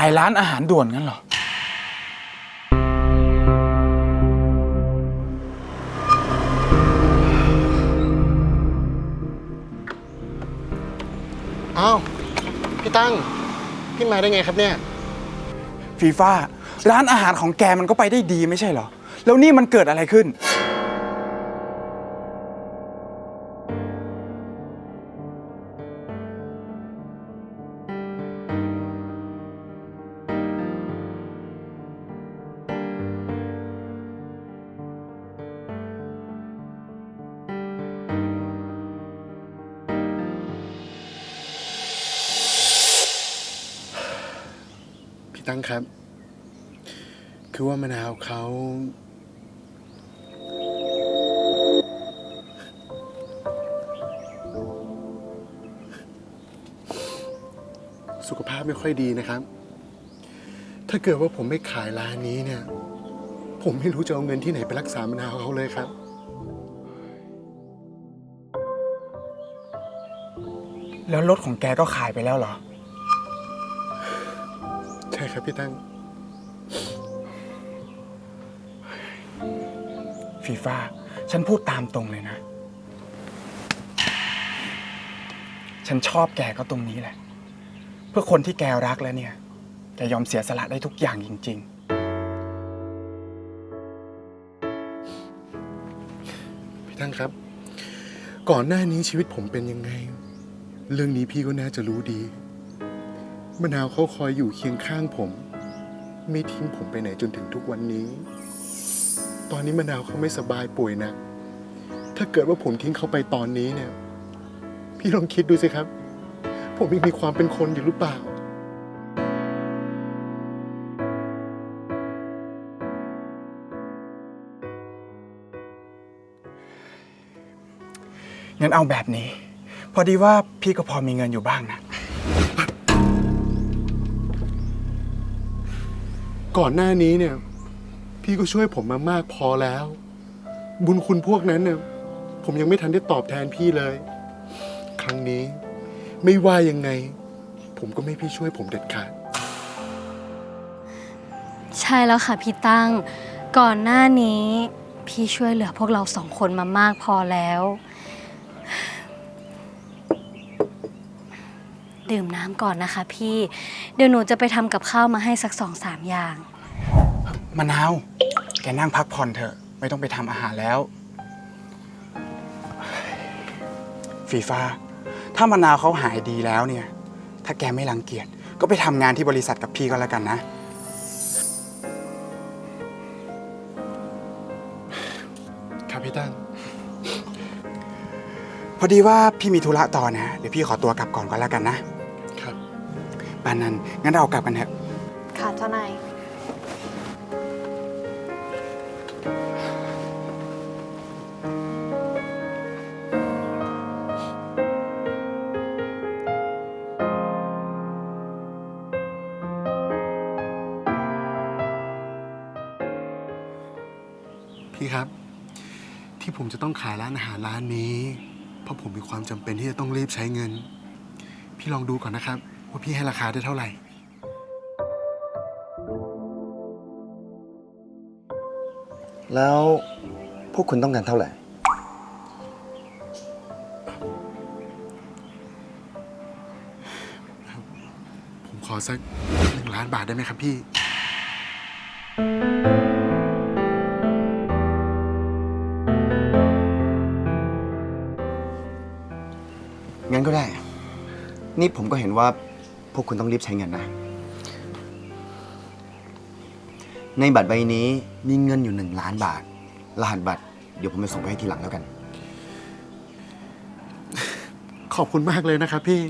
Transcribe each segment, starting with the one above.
ายร้านอาหารด่วนงั้นเหรอ อ้าวพี่ตั้ง พี่มาได้ไงครับเนี่ย ฟีฟ่าร้านอาหารของแกมันก็ไปได้ดีไม่ใช่เหรอ แล้วนี่มันเกิดอะไรขึ้น ตั้งครับ คือว่ามะนาวเขาสุขภาพไม่ค่อยดีนะครับ ถ้าเกิดว่าผมไม่ขายร้านนี้เนี่ย ผมไม่รู้จะเอาเงินที่ไหนไปรักษามะนาวเขาเลยครับ แล้วรถของแกก็ขายไปแล้วเหรอ ใช่ครับพี่ตั้งฟีฟ่าฉันพูดตามตรงเลยนะ ฉันชอบแกก็ตรงนี้แหละ เพื่อคนที่แกรักแล้วเนี่ย แกยอมเสียสละได้ทุกอย่างจริง ๆ พี่ตั้งครับ ก่อนหน้านี้ชีวิตผมเป็นยังไง เรื่องนี้พี่ก็น่าจะรู้ดี มะนาวเขาคอยอยู่เคียงข้างผม ไม่ทิ้งผมไปไหนจนถึงทุกวันนี้ ตอนนี้มะนาวเขาไม่สบายป่วยหนะถ้าเกิดว่าผมทิ้งเขาไปตอนนี้เนี่ย พี่ลองคิดดูสิครับ ผมยังมีความเป็นคนอยู่หรือเปล่า งั้นเอาแบบนี้ พอดีว่าพี่ก็พอมีเงินอยู่บ้างนะ ก่อนหน้านี้เนี่ย พี่ก็ช่วยผมมามากพอแล้ว บุญคุณพวกนั้นเนี่ยผมยังไม่ทันได้ตอบแทนพี่เลย ครั้งนี้ ไม่ว่ายังไง ผมก็ไม่พี่ช่วยผมเด็ดขาด ใช่แล้วค่ะพี่ตั้ง ก่อนหน้านี้ พี่ช่วยเหลือพวกเราสองคนมามากพอแล้ว ดื่มน้ำก่อนนะคะ พี่ เดี๋ยวหนูจะไปทำกับข้าวมาให้สักสองสามอย่าง มะนาว แกนั่งพักผ่อนเถอะ ไม่ต้องไปทำอาหารแล้ว ฟีฟ่าถ้ามะนาวเขาหายดีแล้วเนี่ย ถ้าแกไม่รังเกียจ ก็ไปทำงานที่บริษัทกับพี่ก็แล้วกันนะ ครับพี่ตั้งพอดีว่าพี่มีธุระต่อนะ เดี๋ยวพี่ขอตัวกลับก่อนก็แล้วกันนะครับ ปานนั้นงั้นเรากลับกันเถอะ ค่ะเจ้านาย พี่ครับ ที่ผมจะต้องขายร้านอาหารร้านนี้ เพราะผมมีความจำเป็นที่จะต้องรีบใช้เงิน พี่ลองดูก่อนนะครับ ว่าพี่ให้ราคาได้เท่าไหร่ แล้วพวกคุณต้องการเท่าไหร่ ผมขอสักหนึ่งล้านบาทได้ไหมครับพี่ งั้นก็ได้ นี่ผมก็เห็นว่า พวกคุณต้องรีบใช้เงินนะ ในบัตรใบนี้มีเงินอยู่หนึ่งล้านบาท รหัสบัตร เดี๋ยวผมไปส่งไปให้ทีหลังแล้วกัน ขอบคุณมากเลยนะครับพี่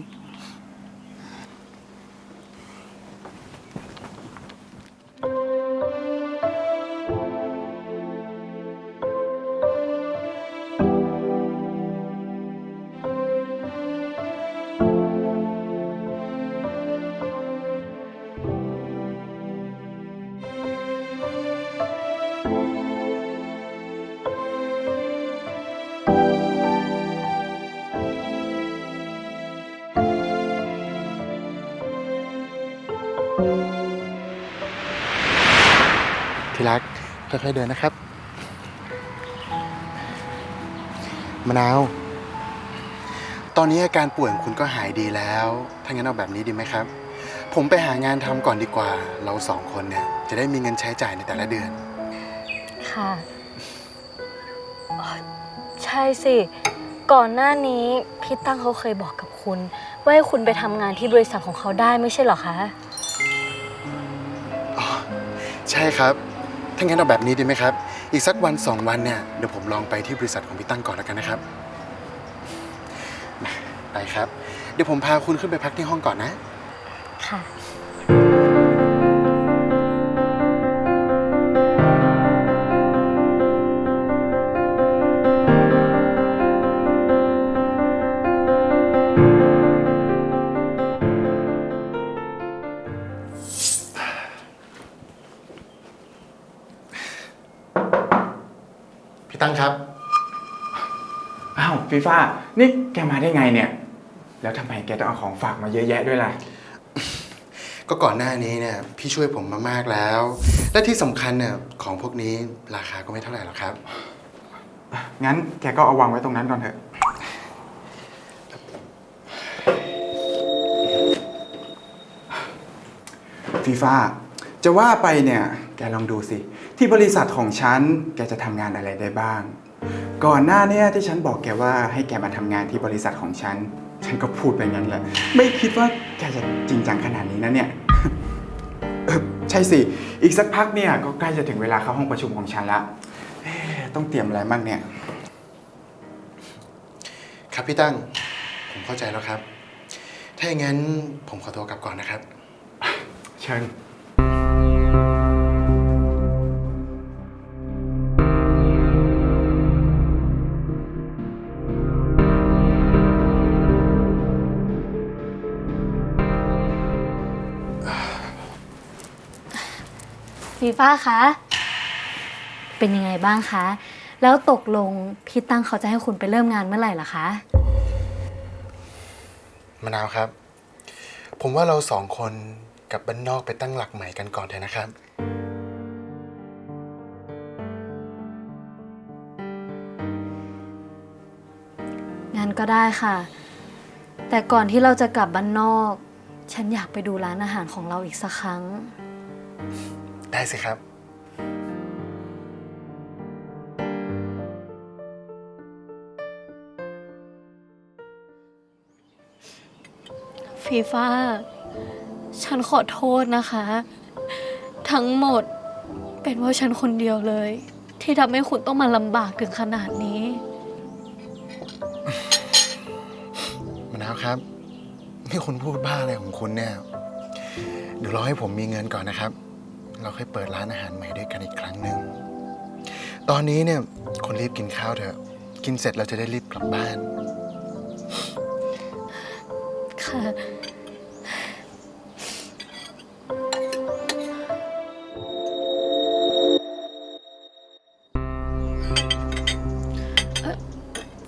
ที่รักค่อยๆเดินนะครับ มะนาว ตอนนี้อาการป่วยของคุณก็หายดีแล้ว ถ้างั้นเอาแบบนี้ดีไหมครับ ผมไปหางานทำก่อนดีกว่า เราสองคนเนี่ย จะได้มีเงินใช้จ่ายในแต่ละเดือน ค่ะอ๋อใช่สิ ก่อนหน้านี้พี่ตั้งเขาเคยบอกกับคุณ ว่าให้คุณไปทำงานที่บริษัทของเขาได้ไม่ใช่เหรอคะ ใช่ครับถ้างั้นเอาแบบนี้ดีไหมครับ อีกสักวันสองวันเนี่ยเดี๋ยวผมลองไปที่บริษัทของพี่ตั้งก่อนแล้วกันนะครับไปครับ เดี๋ยวผมพาคุณขึ้นไปพักที่ห้องก่อนนะ ค่ะ พี่ตั้งครับ อ้าวฟีฟ่านี่แกมาได้ไงเนี่ย แล้วทำไมแกต้องเอาของฝากมาเยอะแยะด้วยล่ะ ก็ก่อนหน้านี้เนี่ยพี่ช่วยผมมามากแล้ว และที่สำคัญเนี่ยของพวกนี้ราคาก็ไม่เท่าไหร่หรอกครับ งั้นแกก็เอาวางไว้ตรงนั้นก่อนเถอะ ฟีฟ่าจะว่าไปเนี่ย แกลองดูสิ ที่บริษัทของฉันแกจะทำงานอะไรได้บ้าง ก่อนหน้าเนี่ยที่ฉันบอกแกว่าให้แกมาทำงานที่บริษัทของฉัน ฉันก็พูดไปงั้นแหละ ไม่คิดว่าแกจะจริงจังขนาดนี้นะเนี่ย เออใช่สิ อีกสักพักเนี่ยก็ใกล้จะถึงเวลาเข้าห้องประชุมของฉันละเอ๊ะต้องเตรียมอะไรบ้างเนี่ย ครับพี่ตั้ง ผมเข้าใจแล้วครับ ถ้าอย่างนั้นผมขอตัวกลับก่อนนะครับ เชิญ ฟีฟ้าคะ เป็นยังไงบ้างคะ แล้วตกลงพี่ตั้งเขาจะให้คุณไปเริ่มงานเมื่อไหร่ล่ะคะ มะนาวครับ ผมว่าเราสองคนกลับบ้านนอกไปตั้งหลักใหม่กันก่อนเถอะนะครับ งานก็ได้ค่ะ แต่ก่อนที่เราจะกลับบ้านนอก ฉันอยากไปดูร้านอาหารของเราอีกสักครั้ง ได้สิครับ ฟีฟ่าฉันขอโทษนะคะ ทั้งหมดเป็นเพราะฉันคนเดียวเลย ที่ทำให้คุณต้องมาลำบากถึงขนาดนี้ มะนาวครับ นี่คุณพูดบ้าอะไรของคุณเนี่ย เดี๋ยวรอให้ผมมีเงินก่อนนะครับ เราค่อยเปิดร้านอาหารใหม่ด้วยกันอีกครั้งหนึ่ง ตอนนี้เนี่ยคุณรีบกินข้าวเถอะ กินเสร็จเราจะได้รีบกลับบ้าน ค่ะ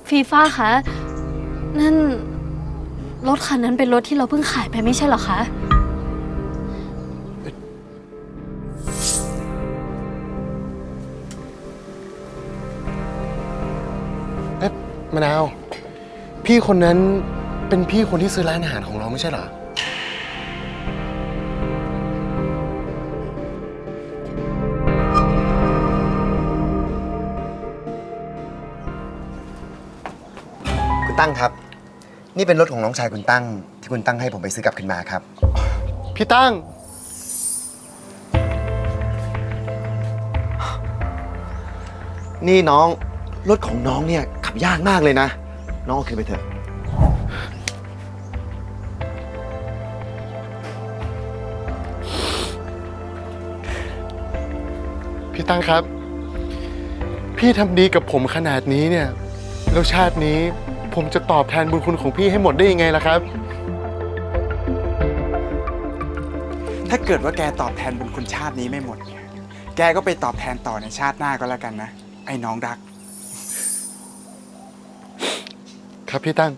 ฟีฟ่าคะ นั่น รถคันนั้นเป็นรถที่เราเพิ่งขายไปไม่ใช่เหรอคะ มะนาว พี่คนนั้นเป็นพี่คนที่ซื้อร้านอาหารของเราไม่ใช่เหรอ คุณตั้งครับ นี่เป็นรถของน้องชายคุณตั้ง ที่คุณตั้งให้ผมไปซื้อกลับขึ้นมาครับ พี่ตั้ง นี่น้อง รถของน้องเนี่ยขับยากมากเลยนะ น้องเอาขึ้นไปเถอะ พี่ตั้งครับ พี่ทำดีกับผมขนาดนี้เนี่ย แล้วชาตินี้ผมจะตอบแทนบุญคุณของพี่ให้หมดได้ยังไงล่ะครับ ถ้าเกิดว่าแกตอบแทนบุญคุณชาตินี้ไม่หมดเนี่ยแกก็ไปตอบแทนต่อในชาติหน้าก็แล้วกันนะ ไอ้น้องรัก ครับพี่ตั้ง